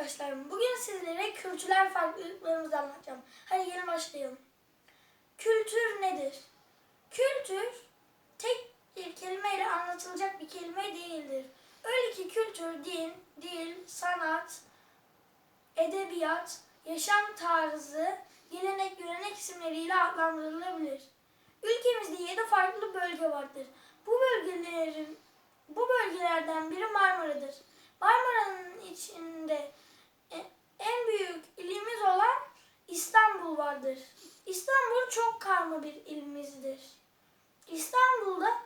arkadaşlar. Bugün sizlere kültürel farklılıklarımızı anlatacağım. Hadi gelin başlayalım. Kültür nedir? Kültür tek bir kelimeyle anlatılacak bir kelime değildir. Öyle ki kültür din, dil, sanat, edebiyat, yaşam tarzı, gelenek, görenek isimleriyle adlandırılabilir. Ülkemizde 7 farklı bölge vardır. Bu bölgelerin bu bölgelerden biri Marmara'dır. Karma bir ilimizdir. İstanbul'da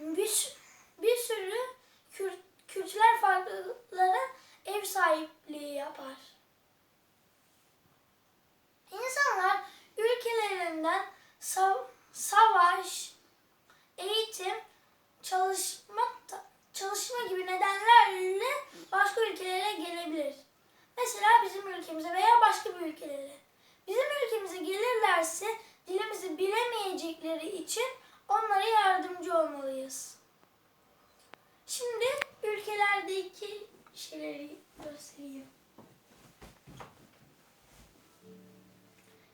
bir, bir sürü kür- kültürel farklılıklara ev sahipliği yapar. İnsanlar ülkelerinden sav- savaş, eğitim, çalışma çalışma gibi nedenlerle başka ülkelere gelebilir. Mesela bizim ülkemize veya başka bir ülkelere. Bizim ülkemize gelirlerse dilimizi bilemeyecekleri için onlara yardımcı olmalıyız. Şimdi ülkelerdeki şeyleri göstereyim.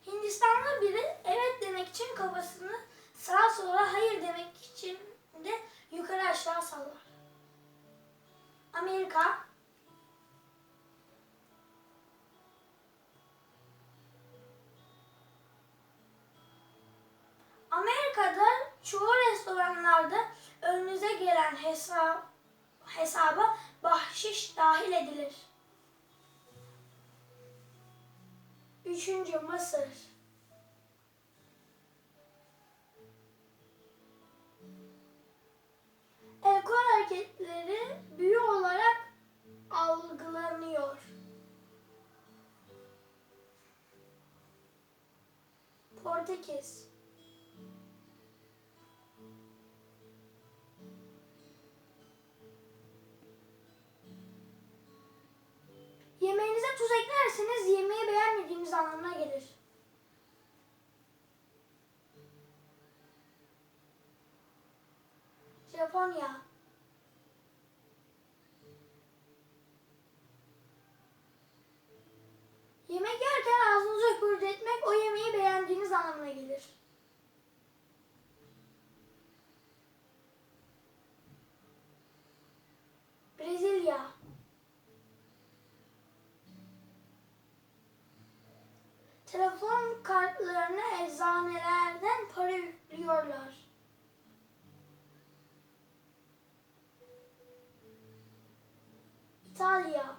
Hindistanlı biri evet demek için kafasını sağa sola hayır demek için de yukarı aşağı sallar. Amerika gelen hesap hesaba bahşiş dahil edilir. Üçüncü Mısır. El kol hareketleri büyü olarak algılanıyor. Portekiz. Tuz eklerseniz yemeği beğenmediğiniz anlamına gelir. Japonya. Yemek yerken ağzınızı höpürdetmek o yemeği beğendiğiniz anlamına gelir. Telefon kartlarına eczanelerden para yüklüyorlar. İtalya.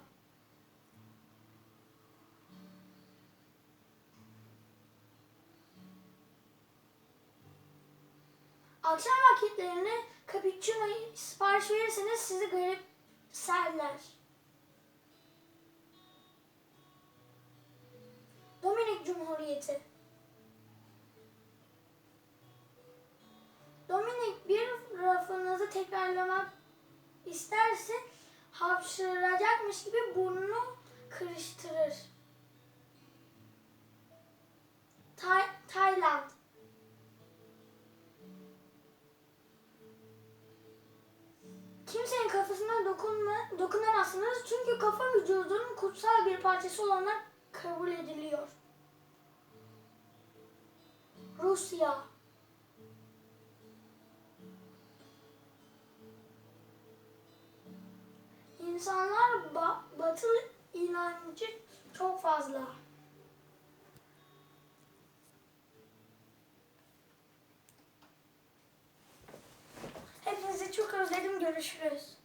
Akşam vakitlerinde cappuccino sipariş verirseniz sizi garip Cumhuriyeti. Dominik bir lafınızı tekrarlamak isterse hapşıracakmış gibi burnunu kırıştırır. Tay- Tayland. Kimsenin kafasına dokunma, dokunamazsınız çünkü kafa vücudunun kutsal bir parçası olarak kabul ediliyor. Rusya. İnsanlar ba- batı inancı çok fazla. Hepinizi çok özledim. Görüşürüz.